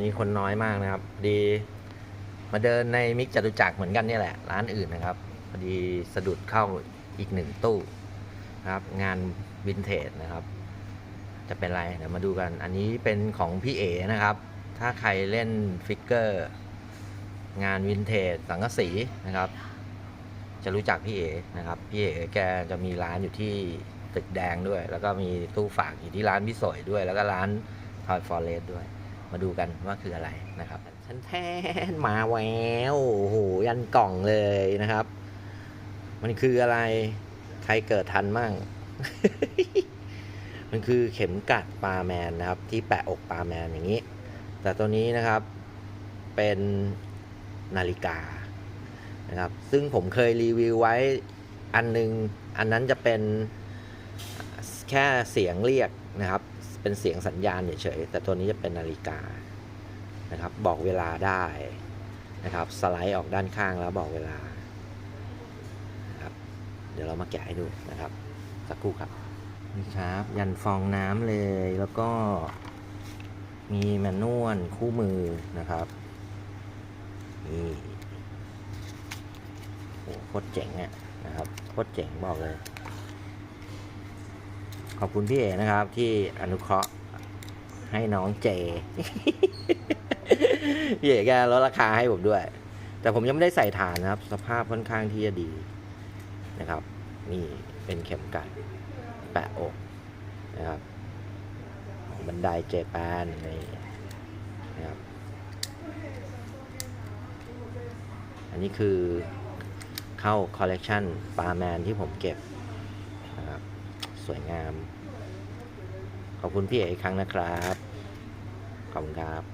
นี่คนน้อยมากนะครับ ดี มาเดินในมิกจตุจักรเหมือนกันนี่แหละ ร้านอื่นนะครับพอดีสะดุดเข้าอีกหนึ่งตู้นะครับ งานวินเทจนะครับ จะเป็นไรเดี๋ยวมาดูกัน อันนี้เป็นของพี่เอนะครับ ถ้าใครเล่นฟิกเกอร์ งานวินเทจสังกะสีนะครับ จะรู้จักพี่เอนะครับ พี่เอแกจะมีร้านอยู่ที่ตึกแดงด้วย แล้วก็มีตู้ฝากอยู่ที่ร้านพี่สวยด้วย แล้วก็ร้านทอยฟอร์เรสด้วย มาดูกันว่าคืออะไรนะครับฉันแทนมาแววโอ้โหยันกล่องเลยนะครับ มันคืออะไรใครเกิดทันมั่ง มันคือเข็มกัดปลาแมนนะครับ ที่แปะอกปลาแมนอย่างนี้ แต่ตัวนี้นะครับเป็นนาฬิกานะครับ ซึ่งผมเคยรีวิวไว้อันหนึง อันนั้นจะเป็นแค่เสียงเรียก นะครับ เป็นเสียงสัญญาณเฉยๆแต่ตัวนี้จะเป็นนาฬิกานะครับ บอกเวลาได้นะครับ สไลด์ออกด้านข้างแล้วบอกเวลานะครับเดี๋ยวเรามาแกะให้ดูนะครับ สักครู่ครับนี่ครับ ยันฟองน้ำเลยแล้วก็มีแมนนวลคู่มือนะครับนี่โอ้โหโคตรเจ๋งอะนะครับโคตรเจ๋งบอกเลย อบคุณพี่เอนะครับ ที่อนุเคราะห์ให้น้องเจ พี่เอแกลดราคาให้ผมด้วย แต่ผมยังไม่ได้ใส่ฐานนะครับ สภาพค่อนข้างที่จะดีนะครับ นี่เป็นเข็มกัดแปะอกนะครับของบันไดเจแปนนี่นะครับ อันนี้คือเข้าคอลเลกชันปลาแมนที่ผมเก็บนะครับ สวยงาม ขอบคุณพี่เอกอีกครั้งนะครับ ขอบคุณครับ